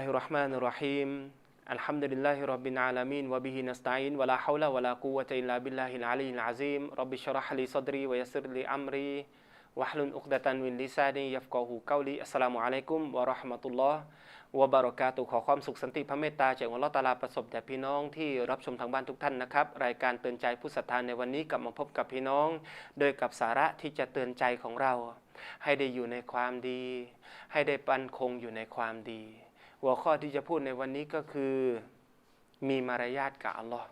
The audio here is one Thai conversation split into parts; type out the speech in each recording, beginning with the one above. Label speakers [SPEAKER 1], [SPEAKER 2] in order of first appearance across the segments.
[SPEAKER 1] بسم الله الرحمن الرحيم الحمد لله رب العالمين وبه نستعين ولا حول ولا قوة إلا بالله العلي العظيم رب اشرح لي صدري ويسر لي أمري واحلل عقدة من لساني يفقه قولي السلام عليكم ورحمة اللهวะบารอกาตุขอความสุขสันติพระเมตตาจากอัลลอฮฺตะอาลาประสบแด่พี่น้องที่รับชมทางบ้านทุกท่านนะครับ รายการเตือนใจผู้ศรัทธาในวันนี้กลับมาพบกับพี่น้อง โดยกับสาระที่จะเตือนใจของเรา ให้ได้อยู่ในความดี ให้ได้ปันคงอยู่ในความดี หัวข้อที่จะพูดในวันนี้ก็คือ มีมารยาทกับอัลลอฮ์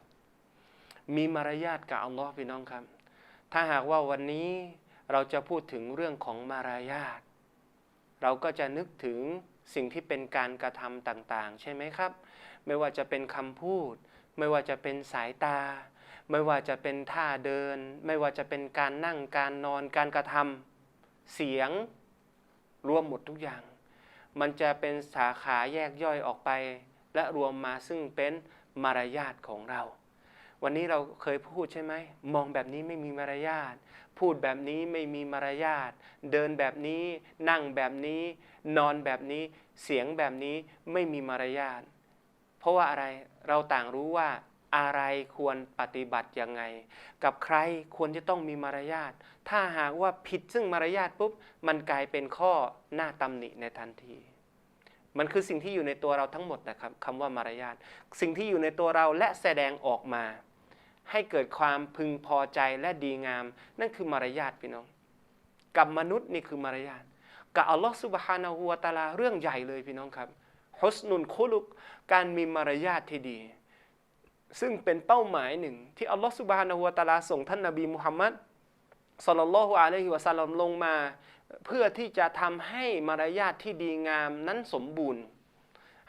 [SPEAKER 1] มีมารยาทกับอัลลอฮ์พี่น้องครับ ถ้าหากว่าวันนี้เราจะพูดถึงเรื่องของมารยาทเราก็จะนึกถึงสิ่งที่เป็นการกระทำต่างๆ ใช่ไหมครับ ไม่ว่าจะเป็นคำพูด ไม่ว่าจะเป็นสายตา ไม่ว่าจะเป็นท่าเดิน ไม่ว่าจะเป็นการนั่งการนอนการกระทำเสียงรวมหมดทุกอย่าง มันจะเป็นสาขาแยกย่อยออกไป และรวมมาซึ่งเป็นมารยาทของเรา วันนี้เราเคยพูดใช่ไหม มองแบบนี้ไม่มีมารยาท พูดแบบนี้ไม่มีมารยาท เดินแบบนี้ นั่งแบบนี้ นอนแบบนี้ เสียงแบบนี้ไม่มีมารยาท เพราะว่าอะไร เราต่างรู้ว่า อะไรควรปฏิบัติยังไง กับใครควรจะต้องมีมารยาท ถ้าหากว่าผิดซึ่งมารยาทปุ๊บ มันกลายเป็นข้อหน้าตำหนิในทันที มันคือสิ่งที่อยู่ในตัวเราทั้งหมดนะครับคำว่ามารยาท สิ่งที่อยู่ในตัวเราและแสดงออกมา ให้เกิดความพึงพอใจและดีงาม นั่นคือมารยาทพี่น้อง กับมนุษย์นี่คือมารยาท กับอัลลอฮฺสุบฮานาหัวตาลาเรื่องใหญ่เลยพี่น้องครับฮุสนุนคุลุกการมีมารยาทที่ดี ซึ่งเป็นเป้าหมายหนึ่ง ที่อัลลอฮฺสุบฮานาหัวตาลาส่งท่านนบีมุฮัมมัดสลลัลลอฮุอะลัยฮิวะสัลลัมลงมา เพื่อที่จะทำให้มารยาทที่ดีงามนั้นสมบูรณ์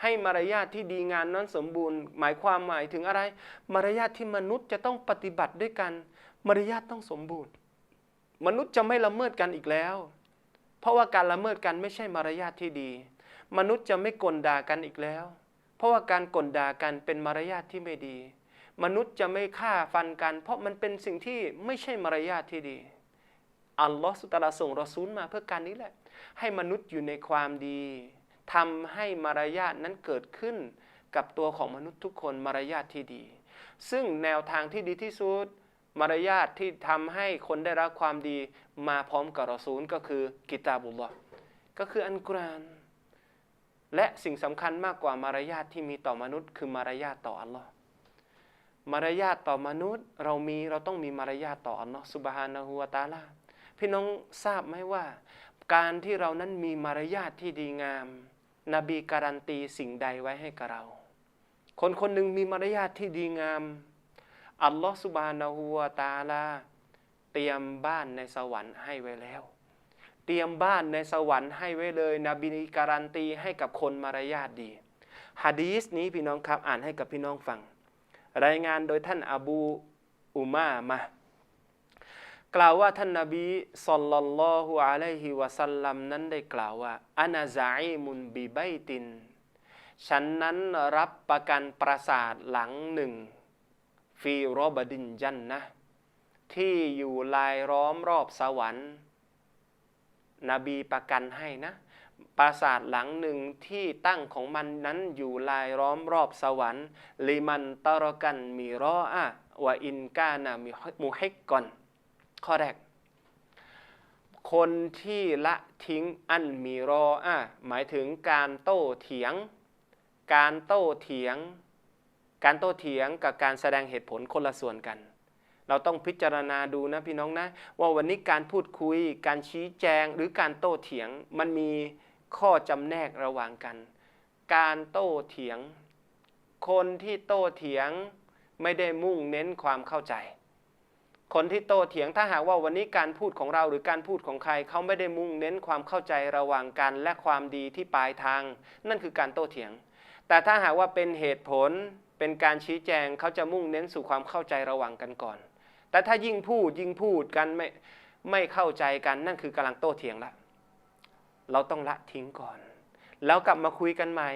[SPEAKER 1] ให้มารยาทที่ดีงามนั้นสมบูรณ์ หมายความหมายถึงอะไร มารยาทที่มนุษย์จะต้องปฏิบัติด้วยกัน มารยาทต้องสมบูรณ์ มนุษย์จะไม่ละเมิดกันอีกแล้ว เพราะว่าการละเมิดกันไม่ใช่มารยาทที่ดี มนุษย์จะไม่กลด่ากันอีกแล้ว เพราะว่าการกลด่ากันเป็นมารยาทที่ไม่ดี มนุษย์จะไม่ฆ่าฟันกัน เพราะมันเป็นสิ่งที่ไม่ใช่มารยาทที่ดี อัลลอฮฺสุตาลาส่งรอซูลมาเพื่อการนี้แหละ ให้มนุษย์อยู่ในความดีทำให้มารยาทนั้นเกิดขึ้นกับตัวของมนุษย์ทุกคนมารยาทที่ดี ซึ่งแนวทางที่ดีที่สุดมารยาทที่ทำให้คนได้รับความดีมาพร้อมกับรอซูลก็คือกิตาบุลลอฮ์ก็คืออันกุรอาน และสิ่งสำคัญมากกว่ามารยาทที่มีต่อมนุษย์ คือมารยาทต่ออัลลอฮ์มารยาทต่อมนุษย์ เรามีเราต้องมีมารยาทต่ออัลลอฮ์สุบฮานะฮูวาตาลาพี่น้องทราบไหมว่า การที่เรานั้นมีมารยาทที่ดีงาม นบีการันตีสิ่งใดไว้ให้กับเรา คนคนหนึ่งมีมารยาทที่ดีงาม อัลลอฮฺสุบฮานาหัวตาลาเตรียมบ้านในสวรรค์ให้ไว้แล้ว ตรียมบ้านในสวรรค์ให้ไว้เลย นบีการันตีให้กับคนมารยาทดีฮะดีสนี้พี่น้องครับอ่านให้กับพี่น้องฟัง รายงานโดยท่านอบูอุมามากล่าวว่าท่านนาบีสัลลัลลอฮุอะลัยฮิวะสัลลัมนั้นได้กล่าวว่าอานาซาอิมุนบิไบติน ฉันนั้นรับประกันปราสาทหลังหนึ่ง ฟีรอบดินจันนะที่อยู่ลายล้อมรอบสวรรค์ นบีประกันให้นะปราสาทหลังหนึ่งที่ตั้งของมันนั้นอยู่ลายล้อมรอบสวรรค์ลิมันตรกันมีรออะวะอินกานามิมุฮิกก่อน ข้อแรก คนที่ละทิ้งอันมีรออะหมายถึงการโต้เถียง การโต้เถียง การโต้เถียงกับการแสดงเหตุผลคนละส่วนกัน เราต้องพิจารณาดูนะพี่น้องนะ ว่าวันนี้การพูดคุย การชี้แจงหรือการโต้เถียงมันมีข้อจำแนกระหว่างกัน การโต้เถียง คนที่โต้เถียงไม่ได้มุ่งเน้นความเข้าใจ คนที่โต้เถียงถ้าหากว่าวันนี้การพูดของเราหรือการพูดของใครเขาไม่ได้มุ่งเน้นความเข้าใจระหว่างกันและความดีที่ปลายทาง นั่นคือการโต้เถียง แต่ถ้าหากว่าเป็นเหตุผลเป็นการชี้แจงเขาจะมุ่งเน้นสู่ความเข้าใจระหว่างกันก่อน แต่ถ้ายิ่งพูดยิ่งพูดกันไม่ไม่เข้าใจกันนั่นคือกำลังโต้เถียงละ เราต้องละทิ้งก่อน แล้วกลับมาคุยกันใหม่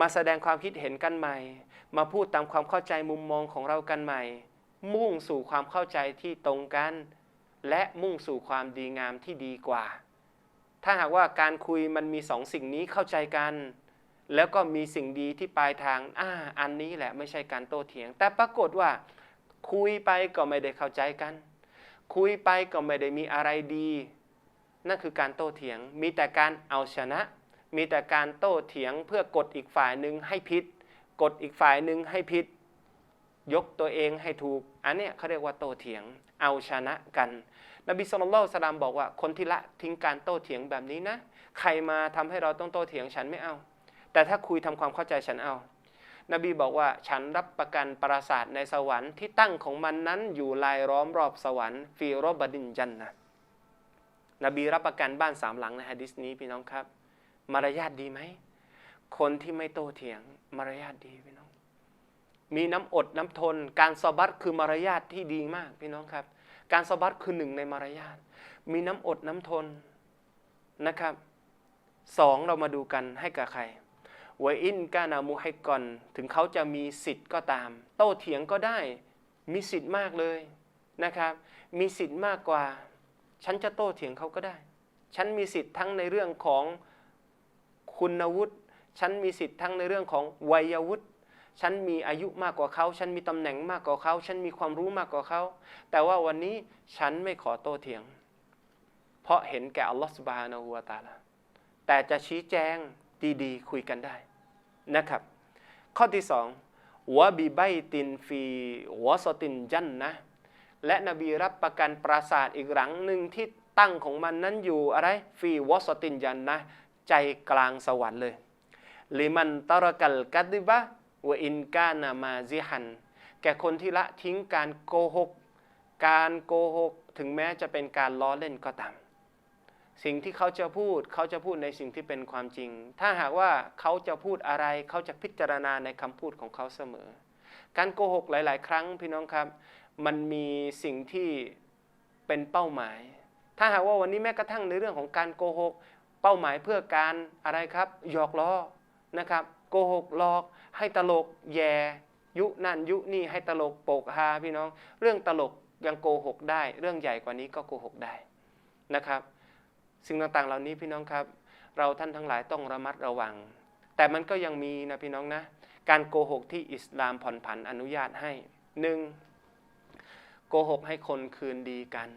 [SPEAKER 1] มาแสดงความคิดเห็นกันใหม่ มาพูดตามความเข้าใจมุมมองของเรากันใหม่ มุ่งสู่ความเข้าใจที่ตรงกัน และมุ่งสู่ความดีงามที่ดีกว่า ถ้าหากว่าการคุยมันมีสองสิ่งนี้เข้าใจกัน แล้วก็มีสิ่งดีที่ปลายทางอ่าอันนี้แหละไม่ใช่การโต้เถียง แต่ปรากฏว่า คุยไปก็ไม่ได้เข้าใจกัน คุยไปก็ไม่ได้มีอะไรดี นั่นคือการโต้เถียง มีแต่การเอาชนะ มีแต่การโต้เถียงเพื่อกดอีกฝ่ายหนึ่งให้ผิดกดอีกฝ่ายหนึ่งให้ผิดยกตัวเองให้ถูก อันเนี้ยเขาเรียกว่าโต้เถียง เอาชนะกัน นบีสุลต่านสลามบอกว่าคนที่ละทิ้งการโต้เถียงแบบนี้นะ ใครมาทำให้เราต้องโต้เถียงฉันไม่เอา แต่ถ้าคุยทำความเข้าใจฉันเอา นบีบอกว่าฉันรับประกันปราสาทในสวรรค์ที่ตั้งของมันนั้นอยู่ลายล้อมรอบสวรรค์ฟีโรบดินจันนะนบีรับประกันบ้านสามหลังในฮะดิษนี้พี่น้องครับ มารยาทดีไหมคนที่ไม่โต้เถียงมารยาทดีพี่น้อง มีน้ำอดน้ำทน การสบัดคือมารยาทที่ดีมากพี่น้องครับ การสบัดคือหนึ่งในมารยาท มีน้ำอดน้ำทนนะครับสองเรามาดูกันให้กับใคร วอินกานามุให้ก่อนถึงเขาจะมีสิทธิ์ก็ตาม โต้เถียงก็ได้ มีสิทธิ์มากเลยนะครับ มีสิทธิ์มากกว่า ฉันจะโต้เถียงเขาก็ได้ ฉันมีสิทธิ์ทั้งในเรื่องของคุณวุฒิฉันมีสิทธิ์ทั้งในเรื่องของวัยวุฒิฉันมีอายุมากกว่าเขา ฉันมีตำแหน่งมากกว่าเขา ฉันมีความรู้มากกว่าเขา แต่ว่าวันนี้ฉันไม่ขอโต้เถียง เพราะเห็นแก่อัลลอฮฺสุบฮานาหูวาตาลาแต่จะชี้แจงดีๆ คุยกันได้ นะครับ ข้อที่สองวบีไบตินฟีวสตินจันนะและนบีรับประกันปราสาทอีกหลังหนึ่งที่ตั้งของมันนั้นอยู่อะไรฟีวะสตินจันนะใจกลางสวรรค์เลยลิมันตรกัลกัดิบะวอินกานามาซิฮัน แก่คนที่ละทิ้งการโกหก การโกหก ถึงแม้จะเป็นการล้อเล่นก็ตาม สิ่งที่เขาจะพูดเขาจะพูดในสิ่งที่เป็นความจริง ถ้าหากว่าเขาจะพูดอะไรเขาจะพิจารณาในคำพูดของเขาเสมอ การโกหกหลาย ๆ ครั้งพี่น้องครับ มันมีสิ่งที่เป็นเป้าหมาย ถ้าหากว่าวันนี้แม้กระทั่งในเรื่องของการโกหก เป้าหมายเพื่อการอะไรครับหยอกล้อนะครับโกหกหลอกให้ตลกแย่ยุนั่นยุนี่ให้ตลกโปกฮาพี่น้อง เรื่องตลกยังโกหกได้ เรื่องใหญ่กว่านี้ก็โกหกได้นะครับ สิ่งต่างๆ เหล่านี้พี่น้องครับ เราท่านทั้งหลายต้องระมัดระวัง แต่มันก็ยังมีนะพี่น้องนะ การโกหกที่อิสลามผ่อนผันอนุญาตให้หนึ่งโกหกให้คนคืนดีกัน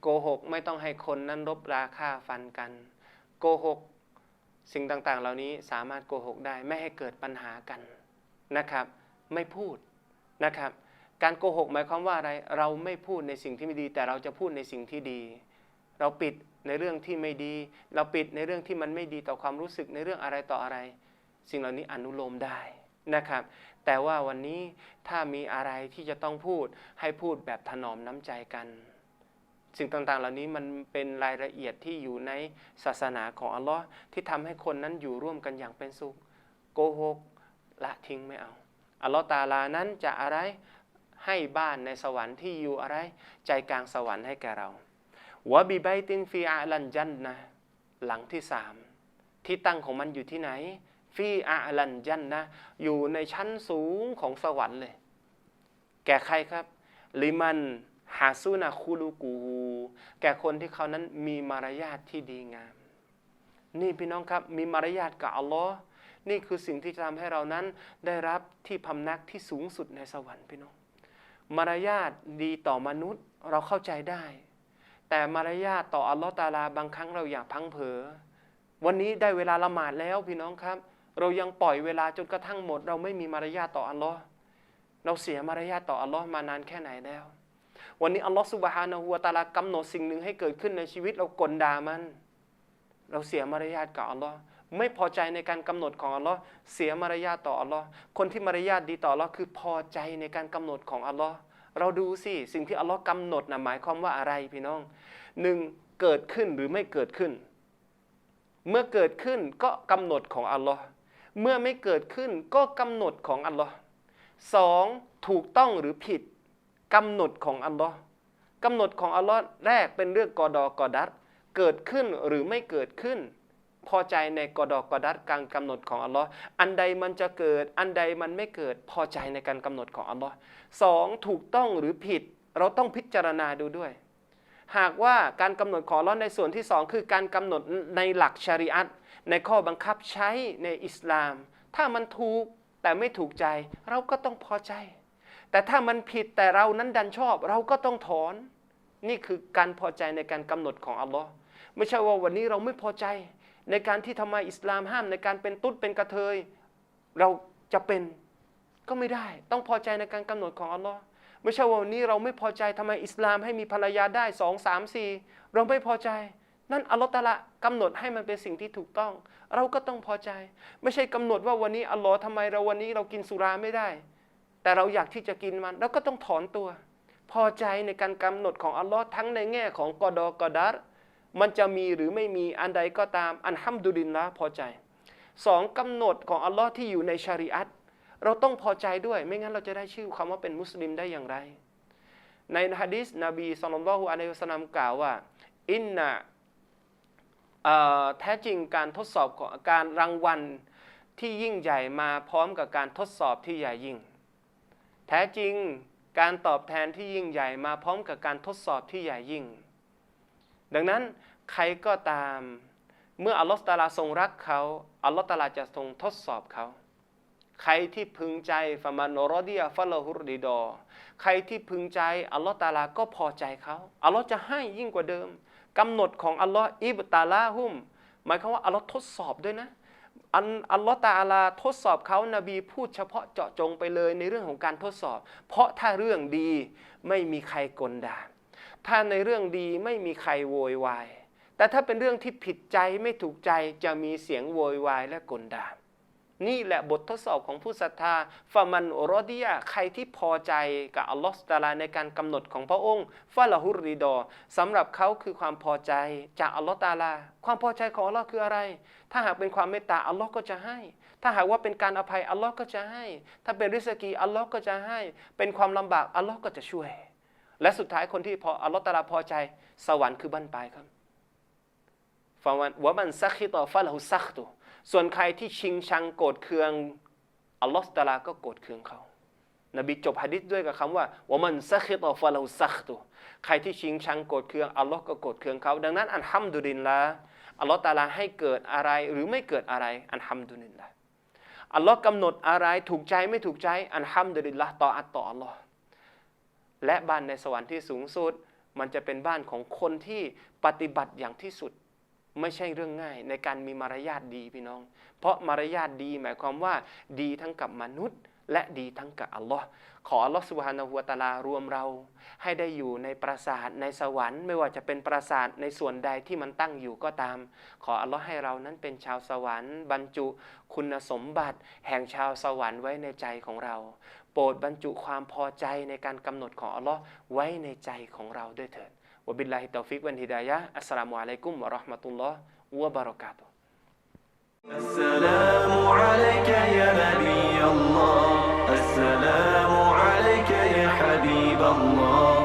[SPEAKER 1] โกหกไม่ต้องให้คนนั้นรบราค่าฟันกัน โกหกสิ่งต่างๆ เหล่านี้สามารถโกหกได้ไม่ให้เกิดปัญหากันนะครับ ไม่พูดนะครับ การโกหกหมายความว่าอะไรเราไม่พูดในสิ่งที่ไม่ดี แต่เราจะพูดในสิ่งที่ดี เราปิดในเรื่องที่ไม่ดี เราปิดในเรื่องที่มันไม่ดีต่อความรู้สึกในเรื่องอะไรต่ออะไร สิ่งเหล่านี้อนุโลมได้นะครับ แต่ว่าวันนี้ถ้ามีอะไรที่จะต้องพูดให้พูดแบบถนอมน้ำใจกัน สิ่งต่างๆ เหล่านี้มันเป็นรายละเอียดที่อยู่ในศาสนาของอัลลอฮ์ที่ทำให้คนนั้นอยู่ร่วมกันอย่างเป็นสุขโกหกละทิ้งไม่เอาอัลลอฮ์ตาลานั้นจะอะไรให้บ้านในสวรรค์ที่อยู่อะไร ใจกลางสวรรค์ให้แก่เรา วะบีไบตินฟีอาลันจันนะหลังที่สามที่ตั้งของมันอยู่ที่ไหน ฟีอาลันจันนะอยู่ในชั้นสูงของสวรรค์เลย แก่ใครครับ ลิมันฮาซูนาคูลูกู แก่คนที่เขานั้นมีมารยาทที่ดีงาม นี่พี่น้องครับมีมารยาทกับอัลลอฮ์นี่คือสิ่งที่จะทำให้เรานั้นได้รับที่พำนักที่สูงสุดในสวรรค์พี่น้อง มารยาทดีต่อมนุษย์เราเข้าใจได้ แต่มารยาทต่ออัลลอฮ์ตาลาบางครั้งเราอยากพังเผอวันนี้ได้เวลาละหมาดแล้วพี่น้องครับ เรายังปล่อยเวลาจนกระทั่งหมด เราไม่มีมารยาทต่ออัลลอฮ์เราเสียมารยาทต่ออัลลอฮ์มานานแค่ไหนแล้ว วันนี้อัลลอฮ์สุบฮานะฮูวะตาลากำหนดสิ่งหนึ่งให้เกิดขึ้นในชีวิตเรากลด่ามัน เราเสียมารยาทกับอัลลอฮ์ไม่พอใจในการกำหนดของอัลลอฮ์เสียมารยาทต่ออัลลอฮ์คนที่มารยาทดีต่ออัลลอฮ์คือพอใจในการกำหนดของอัลลอฮ์ เราดูสิสิ่งที่อัลลอฮ์กำหนดนะหมายความว่าอะไรพี่น้องหนึ่งเกิดขึ้นหรือไม่เกิดขึ้น เมื่อเกิดขึ้นก็กำหนดของอัลลอฮ์เมื่อไม่เกิดขึ้นก็กำหนดของอัลลอฮ์สองถูกต้องหรือผิดกำหนดของอัลลอฮ์กำหนดของอัลลอฮ์แรกเป็นเรื่องกอดอกอดัตเกิดขึ้นหรือไม่เกิดขึ้น พอใจในกอดอกกอดัตการกำหนดของอัลลอฮ์อันใดมันจะเกิด อันใดมันไม่เกิด พอใจในการกำหนดของอัลลอฮ์สองถูกต้องหรือผิด เราต้องพิจารณาดูด้วย หากว่าการกำหนดของอัลลาะห์ในส่วนที่สองคือการกำหนดในหลักชาริอะตในข้อบังคับใช้ในอิสลาม ถ้ามันถูกแต่ไม่ถูกใจ เราก็ต้องพอใจ แต่ถ้ามันผิดแต่เรานั้นดันชอบ เราก็ต้องถอน นี่คือการพอใจในการกำหนดของอัลลอฮ์ไม่ใช่ว่าวันนี้เราไม่พอใจ ในการที่ทำไมอิสลามห้ามในการเป็นตุ๊ดเป็นกระเทย เราจะเป็นก็ไม่ได้ ต้องพอใจในการกำหนดของอัลลอฮ์ไม่ใช่ว่าวันนี้เราไม่พอใจทำไมอิสลามให้มีภรรยาได้สองสามสี่เราไม่พอใจ นั่นอัลลอฮ์ตะละกำหนดให้มันเป็นสิ่งที่ถูกต้อง เราก็ต้องพอใจ ไม่ใช่กำหนดว่าวันนี้อัลลอฮ์ทำไมเราวันนี้เรากินสุราไม่ได้ แต่เราอยากที่จะกินมันเราก็ต้องถอนตัว พอใจในการกำหนดของอัลลอฮ์ทั้งในแง่ของกอดอกอดัร มันจะมีหรือไม่มีอันใดก็ตาม อันฮัมดุลินละพอใจสองกำหนดของอัลลอฮ์ที่อยู่ในชาริอัตเราต้องพอใจด้วย ไม่งั้นเราจะได้ชื่อคำว่าเป็นมุสลิมได้อย่างไร ในฮะดิษนบีสุลต่านละฮุอะลัยฮิสัลลัมกล่าวว่า อินนะแท้จริงการทดสอบของการรางวัลที่ยิ่งใหญ่มาพร้อมกับการทดสอบที่ใหญ่ยิ่ง แท้จริงการตอบแทนที่ยิ่งใหญ่มาพร้อมกับการทดสอบที่ใหญ่ยิ่ง ดังนั้นใครก็ตาม เมื่ออัลลอฮฺตาลาทรงรักเขาอัลลอฮฺตาลาจะทรงทดสอบเขาใครที่พึงใจฟามานรอดียฟะลฮุรดีดอ ใครที่พึงใจอัลลอฮฺตาลาก็พอใจเขาอัลลอฮฺจะให้ยิ่งกว่าเดิมกำหนดของอัลลอฮฺอิบตาลาฮุมหมายความว่าอัลลอฮฺทดสอบด้วยนะอันอัลลอฮฺตาลาทดสอบเขานาบีพูดเฉพาะเจาะจงไปเลยในเรื่องของการทดสอบ เพราะถ้าเรื่องดีไม่มีใครกลด่า ถ้าในเรื่องดีไม่มีใครโวยวาย แต่ถ้าเป็นเรื่องที่ผิดใจไม่ถูกใจจะมีเสียงโวยวายและกลด่านี่แหละบททดสอบของผู้ศรัทธาฟามันอรอดียใครที่พอใจกับอัลลอฮฺตาลาในการกำหนดของพระองค์ฟาละฮุริดอสำหรับเขาคือความพอใจจากอัลลอฮฺตาลา ความพอใจของอัลลอฮ์คืออะไร ถ้าหากเป็นความเมตตาอัลลอฮ์ก็จะให้ ถ้าหากว่าเป็นการอภัยอัลลอฮ์ก็จะให้ ถ้าเป็นริสกีอัลลอฮ์ก็จะให้ เป็นความลำบากอัลลอฮ์ก็จะช่วย และสุดท้ายคนที่พออัลลอฮ์ตาลาพอใจ สวรรค์คือบั้นปลายครับฟาวันวะมันซักฮิตอฟาละฮุซักตุส่วนใครที่ชิงชังโกรธเคืองอัลลอฮฺตาลาก็โกรธเคืองเขา นบีจบฮะดิษด้วยกับคำว่าวะมันซักฮิตอฟาลาซักตุใครที่ชิงชังโกรธเคืองอัลลอฮ์ก็โกรธเคืองเขา ดังนั้นอันฮัมดุลินละอัลลอฮ์ตาลาให้เกิดอะไรหรือไม่เกิดอะไรอันฮัมดุลินละอัลลอฮ์กำหนดอะไรถูกใจไม่ถูกใจอันฮัมดุลินละต่ออัตต่ออัลลอฮ์ และบ้านในสวรรค์ที่สูงสุด มันจะเป็นบ้านของคนที่ปฏิบัติอย่างที่สุด ไม่ใช่เรื่องง่ายในการมีมารยาทดีพี่น้อง เพราะมารยาทดีหมายความว่าดีทั้งกับมนุษย์ และดีทั้งกับอัลลอฮ์ขออัลลอฮ์สุบฮานาหัวตาลารวมเรา ให้ได้อยู่ในปราสาทในสวรรค์ไม่ว่าจะเป็นปราสาทในส่วนใดที่มันตั้งอยู่ก็ตาม ขออัลลอฮ์ให้เรานั้นเป็นชาวสวรรค์ บรรจุ คุณสมบัติ แห่งชาวสวรรค์ไว้ในใจของเรา โปรดบรรจุความพอใจในการกำหนดของอัลลอฮ์ไว้ในใจของเราด้วยเถิดวบิลลาฮิตาฟิกวันฮิดายะอัสสลามุอะลัยกุมวะราะห์มะตุลลอฮ์วะบะเราะกาตุ
[SPEAKER 2] السلام عليك يا نبي الله السلام عليك يا حبيب الله